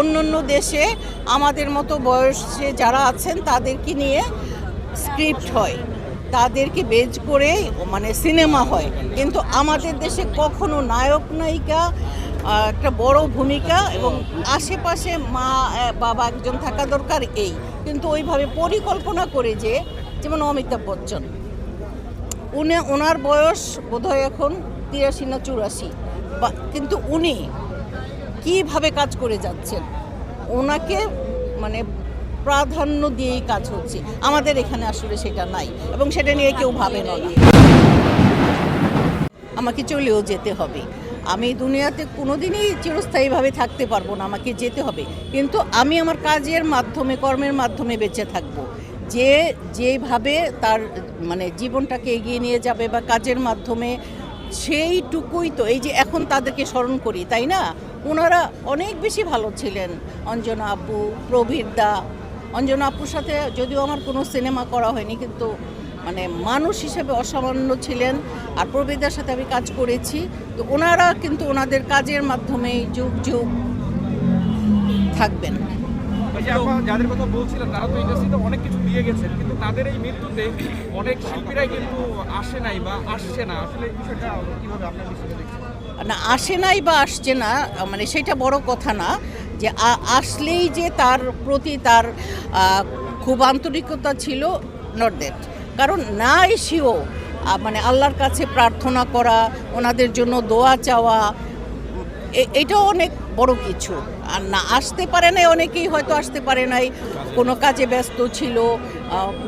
অন্যান্য দেশে আমাদের মতো বয়সে যারা আছেন, তাদেরকে নিয়ে স্ক্রিপ্ট হয়। তাদেরকে বেজ করে মানে সিনেমা হয়। কিন্তু আমাদের দেশে কখনো নায়ক, নায়িকা একটা বড় ভূমিকা এবং আশেপাশে মা বাবা একজন থাকা দরকার এই। কিন্তু ওইভাবে পরিকল্পনা করে যে, যেমন অমিতাভ বচ্চন। উনি, ওনার বয়স বোধহয় এখন তিরাশি না চুরাশি। কিন্তু উনি কীভাবে কাজ করে যাচ্ছেন? ওনাকে মানে প্রাধান্য দিয়েই কাজ হচ্ছে। আমাদের এখানে আসলে সেটা নাই এবং সেটা নিয়ে কেউ ভাবে না। আমাকে চলেও যেতে হবে। আমি দুনিয়াতে কোনোদিনই চিরস্থায়ীভাবে থাকতে পারব না, আমাকে যেতে হবে। কিন্তু আমি আমার কাজের মাধ্যমে, কর্মের মাধ্যমে বেঁচে থাকব। যে যেভাবে তার মানে জীবনটাকে এগিয়ে নিয়ে যাবে বা কাজের মাধ্যমে, সেইটুকুই তো, এই যে এখন তাদেরকে স্মরণ করি, তাই না? ওনারা অনেক বেশি ভালো ছিলেন। অঞ্জনা আপু, প্রবীর দা। অঞ্জনা আপুর সাথে যদিও আমার কোনো সিনেমা করা হয়নি, কিন্তু মানে মানুষ হিসেবে অসামান্য ছিলেন। আর প্রবীরদার সাথে আমি কাজ করেছি। তো ওনারা কিন্তু ওনাদের কাজের মাধ্যমে যুগ যুগ থাকবেন। যাদের কথা বলছিলেন, তারা তো ইন্ডাস্ট্রিতে অনেক কিছু দিয়ে গেছেন, কিন্তু তাদের এই মৃত্যুতে অনেক শিল্পীরাই কিন্তু আসে নাই বা আসছে না। আসলে বিষয়টা কীভাবে আপনার দৃষ্টিতে দেখছেন? না, আসে নাই বা আসছে না মানে সেটা বড় কথা না, যে আসলেই যে তার প্রতি তার খুব আন্তরিকতা ছিল নট দ্যাট কারণ না এসেও মানে আল্লাহর কাছে প্রার্থনা করা, ওনাদের জন্য দোয়া চাওয়া এটাও অনেক বড় কিছু। আর না, আসতে পারে নাই, অনেকেই হয়তো আসতে পারে নাই, কোনো কাজে ব্যস্ত ছিল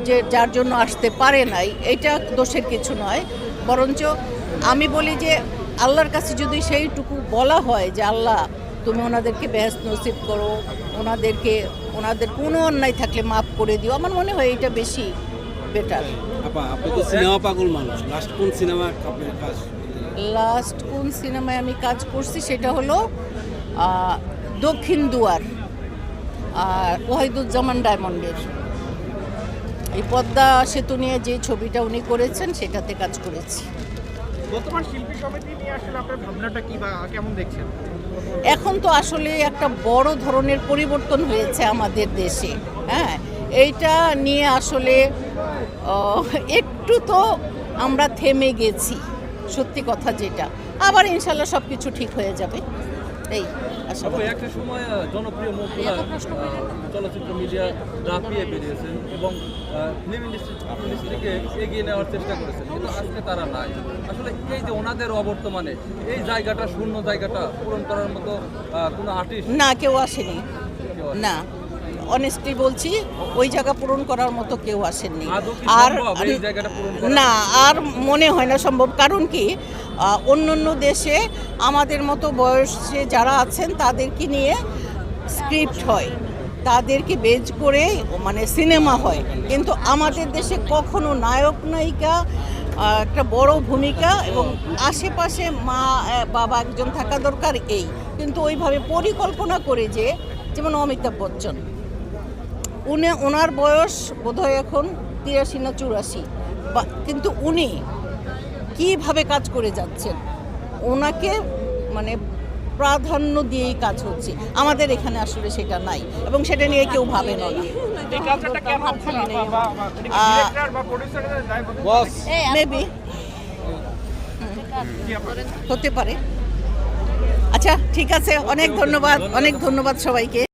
যে যার জন্য আসতে পারে নাই, এটা দোষের কিছু নয়। বরঞ্চ আমি বলি যে আল্লাহর কাছে যদি সেইটুকু বলা হয় যে আল্লাহ তুমি ওনাদেরকে ব্যস্ত নসিব করো ওনাদেরকে ওনাদের কোনো অন্যায় থাকলে মাফ করে দিও আমার মনে হয় এটা বেশি বেটার আপা আপনি তো সিনেমা পাগল মানুষ। লাস্ট কোন সিনেমা আপনার কাজ লাস্ট কোন সিনেমায় আমি কাজ করছি সেটা হলো দক্ষিণ দুয়ার আর ওয়াহিদুজ্জামান ডায়মন্ডের। এই পদ্মা সেতু নিয়ে যে ছবিটা উনি করেছেন সেটাতে কাজ করেছি। বর্তমান শিল্পী সমিতি নিয়ে আসলে আপনার ভাবনাটা কি বা কেমন দেখছেন? এখন তো আসলে একটা বড় ধরনের পরিবর্তন হয়েছে আমাদের দেশে হ্যাঁ? এইটা নিয়ে আসলে একটু তো আমরা থেমে গেছি, সত্যি কথা যেটা। আবার ইনশাল্লাহ সব কিছু ঠিক হয়ে যাবে। এই আশা তবে একটা সময় জনপ্রিয় মুখগুলা চলচ্চিত্র মিডিয়া রাপিয়ে বেরিয়েছেন এবং ফিল্ম ইন্ডাস্ট্রি ইন্ডাস্ট্রিকে এগিয়ে নেওয়ার চেষ্টা করেছেন কিন্তু আজকে তারা নাই। আসলে এই যে ওনাদের অবর্তমানে এই জায়গাটা শূন্য জায়গাটা পূরণ করার মতো কোনো আর্টিস্ট না কেউ আসেনি। না। অনেস্টলি বলছি ওই জায়গা পূরণ করার মতো কেউ আসেননি। আর সম্ভব এই জায়গাটা পূরণ করা? না আর মনে হয় না সম্ভব। কারণ কি? আহ, অন্য দেশে আমাদের মতো বয়সে যারা আছেন তাদেরকে নিয়ে স্ক্রিপ্ট হয়। তাদেরকে বেজ করে মানে সিনেমা হয়। কিন্তু আমাদের দেশে কখনো নায়ক নায়িকা একটা বড় ভূমিকা এবং আশেপাশে মা বাবা একজন থাকা দরকার এই। কিন্তু ওইভাবে পরিকল্পনা করে যে যেমন অমিতাভ বচ্চন। উনি ওনার বয়স বোধহয় এখন তিরাশি না চুরাশি। কিন্তু উনি কীভাবে কাজ করে যাচ্ছেন? ওনাকে মানে প্রাধান্য দিয়েই কাজ হচ্ছে। আমাদের এখানে আসলে সেটা নাই এবং সেটা নিয়ে কেউ ভাবে না। মেবি হতে পারে। আচ্ছা ঠিক আছে। অনেক ধন্যবাদ। অনেক ধন্যবাদ সবাইকে।